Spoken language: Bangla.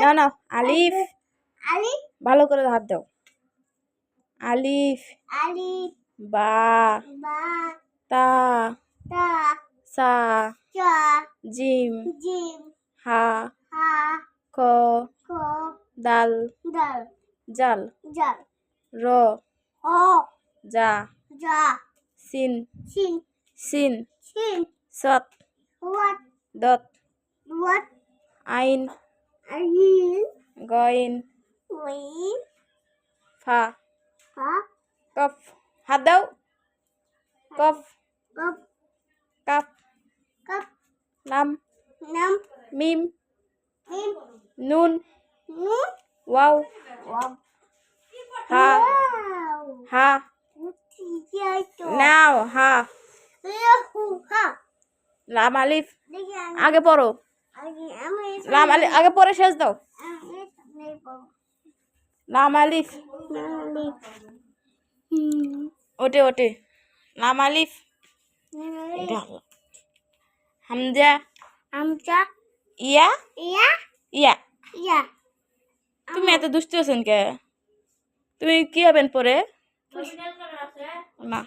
না না আলিফ। আলিফ। ভালো করে হাত দাও। আলিফ। আলিফ। বা। বা। তা। তা। সা। চা। জিম। জিম। হা। হা। ক। ক। দাল। দাল। জাল। জাল। র। ও যা। যা। সিন। সিন। সিন। সিন। সত what দত। what আইন। are you গইন doing ফা huh কফ হাত দাও কফ cup কাপ cup লাম num মিম him নুন nu ওয়াও wow হা wow হা Tiyato. নাও হা Yahoo ha. লাম আলিফ Dengan আগে পড়ো lagi ame লাম আলিফ আগে পরে শেষ দাও. লাম আলিফ. ওটে ওটে লাম আলিফ। হামজা Amca. ইয়া Iya. ইয়া Iya. তুমি এত দুষ্ট আছেন কে তুমি কি হবেন পরে না